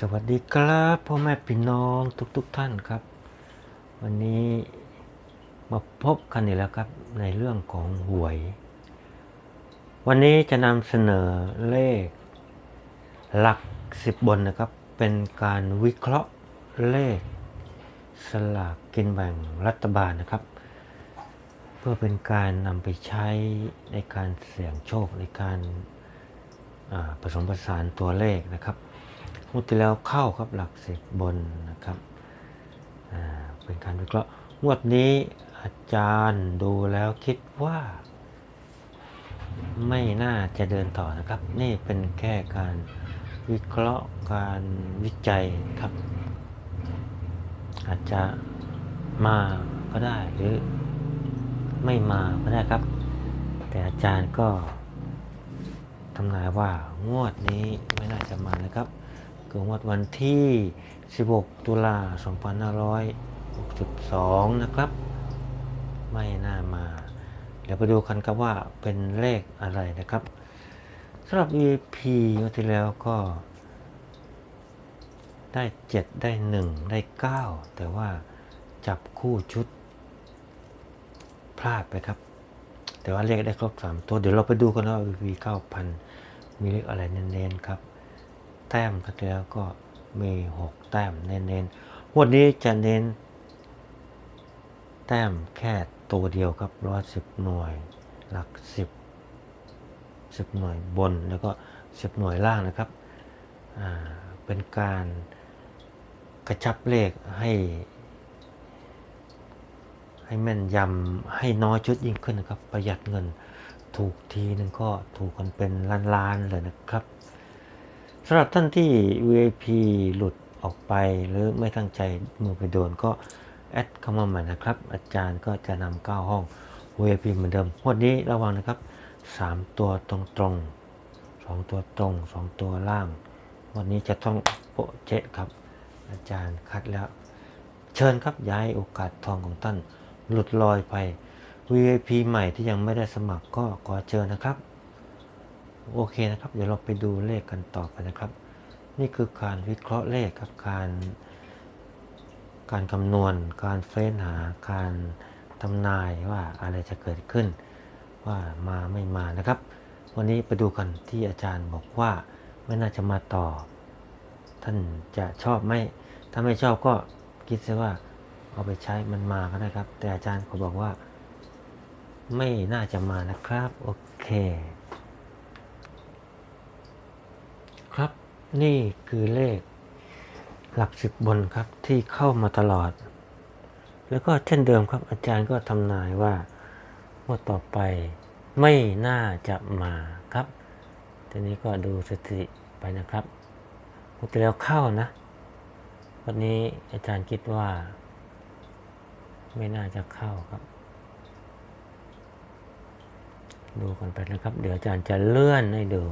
สวัสดีครับพ่อแม่พี่น้องทุกๆทท่านครับ วันนี้มาพบกันอีกแล้วครับในเรื่องของหวย วันนี้จะนำเสนอเลข หลักสิบบนนะครับ เป็นการวิเคราะห์เลข สลากกินแบ่งรัฐบาลนะครับ เพื่อเป็นการนำไปใช้ในการเสี่ยงโชคในการผสมผสานตัวเลขนะครับ งวดที่แล้วเข้าครับหลักสิบบนนะครับเป็นการวิเคราะห์งวดนี้อาจารย์ดูแล้วคิดว่า ไม่น่าจะเดินต่อนะครับ นี่เป็นแค่การวิเคราะห์การวิจัยครับ อาจจะมาก็ได้หรือไม่มาก็ได้ครับ แต่อาจารย์ก็ทำนายว่างวดนี้ไม่น่าจะมานะครับ คืองวดวันที่ 16 ตุลา 2562 นะครับ ไม่น่ามา เดี๋ยวไปดูกันครับว่าเป็นเลขอะไรนะครับสำหรับ EP งวดที่แล้วก็ได้ 7 ได้ 1 ได้ 9 แต่ว่าจับคู่ชุด พลาดไปครับ แต่ว่าเลขได้ครบ 3 ตัว เดี๋ยวเราไปดูกันว่า VP 9,000 มีเลขอะไรเน้นๆครับ แต้มก็แล้วก็มี 6 แต้มเน้นๆวันนี้จะเน้น แต้มแค่ตัวเดียวครับร้อยสิบหน่วยหลักสิบสิบหน่วยบนแล้วก็สิบหน่วยล่างนะครับ เป็นการกระชับเลขให้ ให้แม่นยำให้น้อยชุดยิ่งขึ้นนะครับ ประหยัดเงินถูกทีนึงก็ถูกกันเป็นล้านๆเลยนะครับ สำหรับท่านที่ VIP หลุดออกไปหรือไม่ตั้งใจมือไปโดนก็แอดเข้ามาใหม่นะครับ อาจารย์ก็จะนำ9ห้อง VIP เหมือนเดิมวันนี้ระวังนะครับ 3 ตัวตรงๆ2ตัวตรง 2 ตัวล่าง วันนี้จะต้องโปะเจ๊ครับ อาจารย์คัดแล้ว เชิญครับย้ายโอกาสทองของท่านหลุดลอยไป VIP ใหม่ที่ยังไม่ได้สมัครก็ขอเชิญนะครับ โอเคนะครับ เดี๋ยวเราไปดูเลขกันต่อไปนะครับ นี่คือการวิเคราะห์เลขครับการการคำนวณ การเฟ้นหา การทำนายว่าอะไรจะเกิดขึ้น ว่ามาไม่มานะครับ วันนี้ไปดูกันที่อาจารย์บอกว่าไม่น่าจะมาต่อ ท่านจะชอบไหมถ้าไม่ชอบก็คิดซะว่าเอาไปใช้มันมาก็ได้ครับ แต่อาจารย์เขาบอกว่า ไม่น่าจะมานะครับ โอเค ครับ นี่คือเลข หลักสิบบนครับที่เข้ามาตลอด แล้วก็เช่นเดิมครับอาจารย์ก็ทำนายว่าว่าต่อไปไม่น่าจะมาครับทีนี้ก็ดูสถิติไปนะครับงวดที่แล้วเข้านะ วันนี้อาจารย์คิดว่า ไม่น่าจะเข้าครับ ดูกันไปนะครับ เดี๋ยวอาจารย์จะเลื่อนให้ดู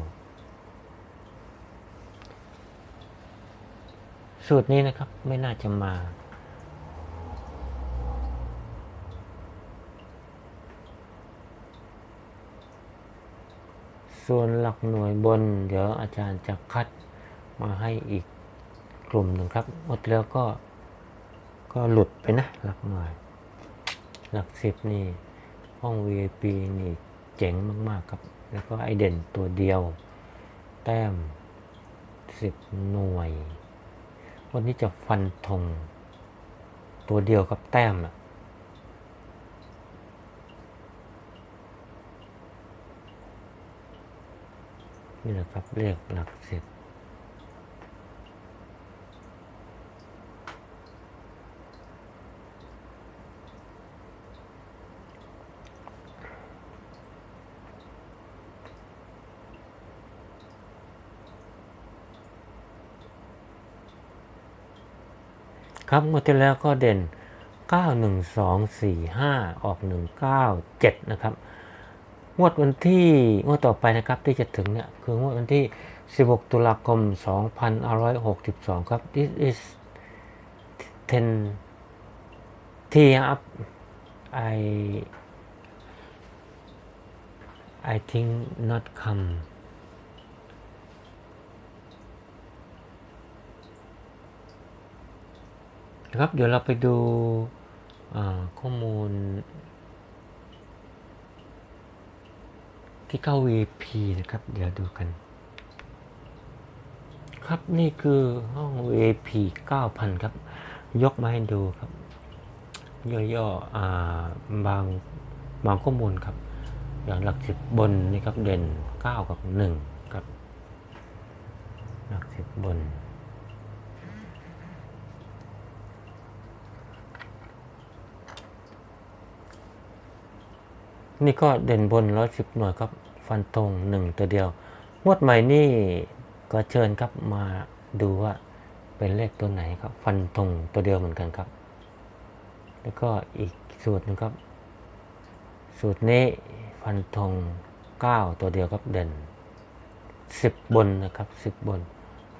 สูตรนี้นะครับไม่น่าจะมา ส่วนหลักหน่วยบน เดี๋ยวอาจารย์จะคัดมาให้อีกกลุ่มหนึ่งครับ หมดแล้วก็ก็หลุดไปนะ หลักหน่วย หลักสิบนี่ห้อง VIP นี่เจ๋งมาก ๆ ครับ แล้วก็ไอเด่นตัวเดียว แต้มสิบหน่วย วันนี้จะฟันธงตัวเดียวกับแต้มอะนี่แหละครับเรียกหลักสิบ ครับเมื่อที่แล้วก็เด่น 9 1 2 4 5 ออก 1 9 7 นะครับงวดวันที่งวดต่อไปนะครับที่จะถึงเนี่ย คืองวดวันที่ 16 ตุลาคม 2562 ครับ this is 10 t up I I think not come นะครับ เดี๋ยวเราไปดูข้อมูล ที่เข้า VP นะครับ เดี๋ยวดูกัน ครับนี่คือห้อง VP 9,000 ครับ ยกมาให้ดูครับ ย่อๆบางบางข้อมูลครับ อย่างหลักสิบบนนี่ครับเด่น 9 กับ 1 ครับ หลักสิบบน นี่ก็เด่นบนร้อยสิบหน่วยครับ ฟันตรงหนึ่งตัวเดียว งวดใหม่นี่ก็เชิญครับมาดูว่าเป็นเลขตัวไหนครับ ฟันตรงตัวเดียวเหมือนกันครับ แล้วก็อีกสูตรหนึงครับ สูตรนี้ฟันธงเก้าตัวเดียวครับเด่นสิบบนนะครับสิบบน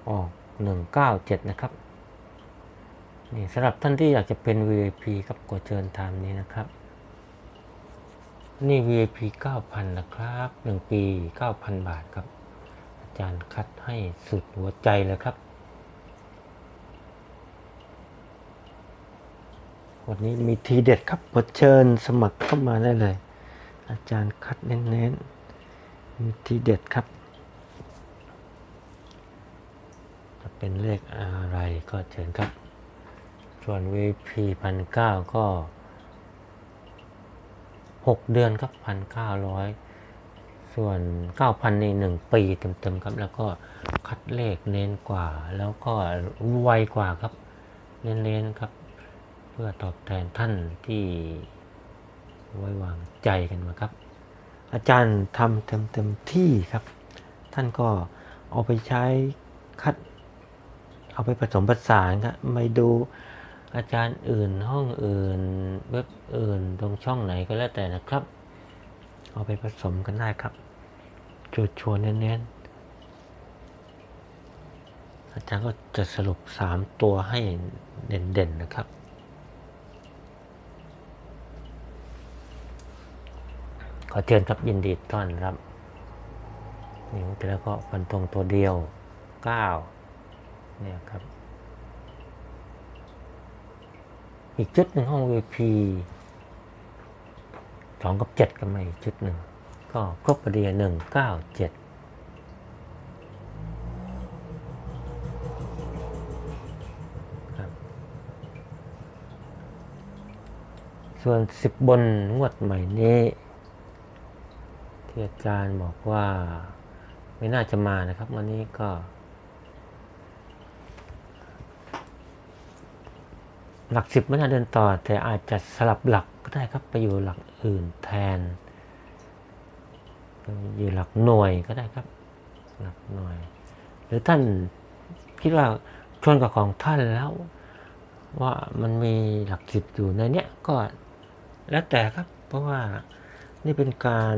ออกหนึ่งเก้าเจ็ดนะครับนี่สำหรับท่านที่อยากจะเป็น VIP ครับกดเชิญตามนี้นะครับ นี่ VIP 9,000 นะครับ 1 ปี 9,000 บาทครับ อาจารย์คัดให้สุดหัวใจเลยครับ วันนี้มีทีเด็ดครับกดเชิญสมัครเข้ามาได้เลย อาจารย์คัดเน้นๆ มีทีเด็ดครับ จะเป็นเลขอะไรก็เชิญครับ ส่วน VP พันเก้าก็ 6 เดือนครับพันเก้าร้อยส่วน 9,000 ในหนึ่งปีเต็มๆครับ แล้วก็คัดเลขเน้นกว่า แล้วก็ไวกว่าครับ เน้นๆครับ เพื่อตอบแทนท่านที่ไว้วางใจกันมาครับ อาจารย์ทำเต็มเต็มๆที่ครับ ท่านก็เอาไปใช้คัด เอาไปผสมผสานครับไม่ดู อาจารย์อื่นห้องอื่นเว็บอื่นตรงช่องไหนก็แล้วแต่นะครับ เอาไปผสมกันได้ครับชวนชวนเน้นๆอาจารย์ก็จะสรุปสามตัวให้เด่นๆนะครับขอเชิญครับยินดีต้อนรับนี่เมื่แล้วก็ฟันตรงตัวเดียวเก้าเนี่ยครับ อีกชุดหนึ่งห้อง VP สองกับเจ็ดก็มาอีกชุดหนึ่งก็ครบพอดีหนึ่งเก้าเจ็ดส่วนสิบบนงวดใหม่นี้ ที่อาจารย์บอกว่าไม่น่าจะมานะครับ วันนี้ก็ หลักสิบไม่น่าเดินต่อ แต่อาจจะสลับหลักก็ได้ครับไปอยู่หลักอื่นแทน อยู่หลักหน่วยก็ได้ครับ หลักหน่วย หรือท่านคิดว่าชนกับของท่านแล้ว ว่ามันมีหลักสิบอยู่ในเนี้ยก็แล้วแต่ครับ เพราะว่านี่เป็นการ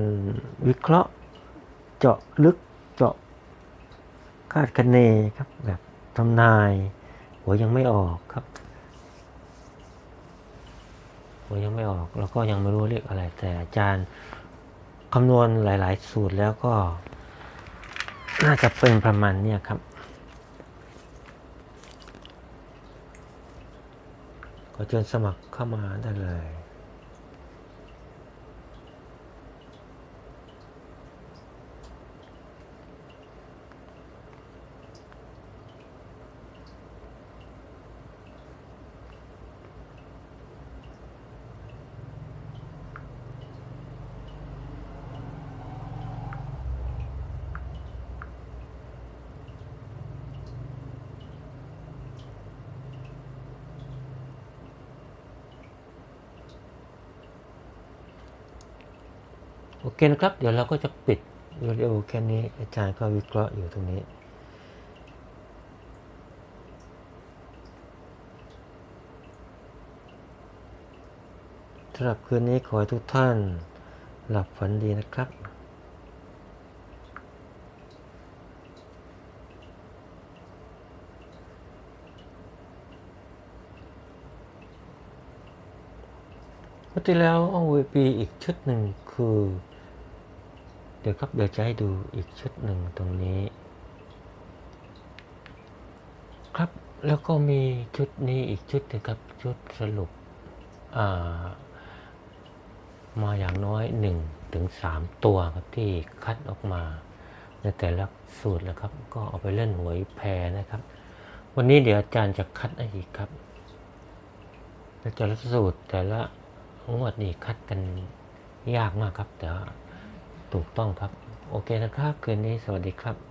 วิเคราะห์เจาะลึกเจาะคาดคะเนครับแบบทำนายหัวยังไม่ออกครับ หัวยังไม่ออกแล้วก็ยังไม่รู้เรียกอะไร แต่อาจารย์คำนวณหลาย ๆ สูตรแล้วก็ น่าจะเป็นประมาณเนี้ยครับ ก็เชิญสมัครเข้ามาได้เลย โอเคนะครับ เดี๋ยวเราก็จะปิดวิดีโอแค่นี้อาจารย์ก็วิเคราะห์อยู่ตรงนี้ สำหรับคืนนี้ขอให้ทุกท่านหลับฝันดีนะครับเมื่อที่แล้วเอา VP อีกชุดหนึ่งคือ ดี๋ยวครับเดี๋ยวจะให้ดูอีกชุดหนึ่งตรงนี้ ครับแล้วก็มีชุดนี้อีกชุดนึงครับชุดสรุปามาอย่างน้อยหนึ่งถึงสามตัวครับที่คัดออกมาในแต่ละสูตรนะครับ ก็เอาไปเล่นหวยแพรนะครับ วันนี้เดี๋ยวอาจารย์จะคัดอีกครับแต่ละสูตรแต่ละงวดนี่คัดกันยากมากครับแต่ ถูกต้องครับ โอเคนะครับ คืนนี้สวัสดีครับ